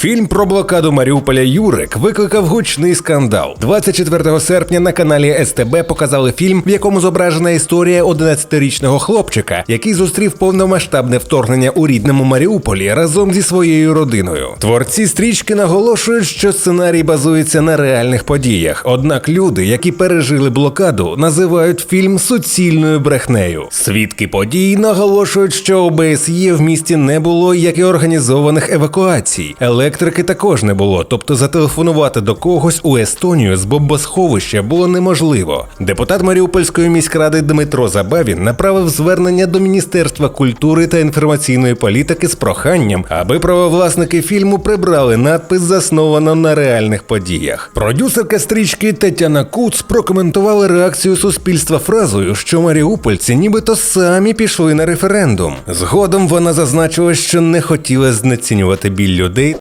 Фільм про блокаду Маріуполя Юрик викликав гучний скандал. 24 серпня на каналі СТБ показали фільм, в якому зображена історія 11-річного хлопчика, який зустрів повномасштабне вторгнення у рідному Маріуполі разом зі своєю родиною. Творці стрічки наголошують, що сценарій базується на реальних подіях. Однак люди, які пережили блокаду, називають фільм суцільною брехнею. Свідки подій наголошують, що ОБСЄ в місті не було, як і організованих евакуацій. Електрики також не було, тобто зателефонувати до когось у Естонію з бомбосховища було неможливо. Депутат Маріупольської міськради Дмитро Забавін направив звернення до Міністерства культури та інформаційної політики з проханням, аби правовласники фільму прибрали надпис засновано на реальних подіях. Продюсерка стрічки Тетяна Куц прокоментувала реакцію суспільства фразою, що маріупольці нібито самі пішли на референдум. Згодом вона зазначила, що не хотіла знецінювати біль людей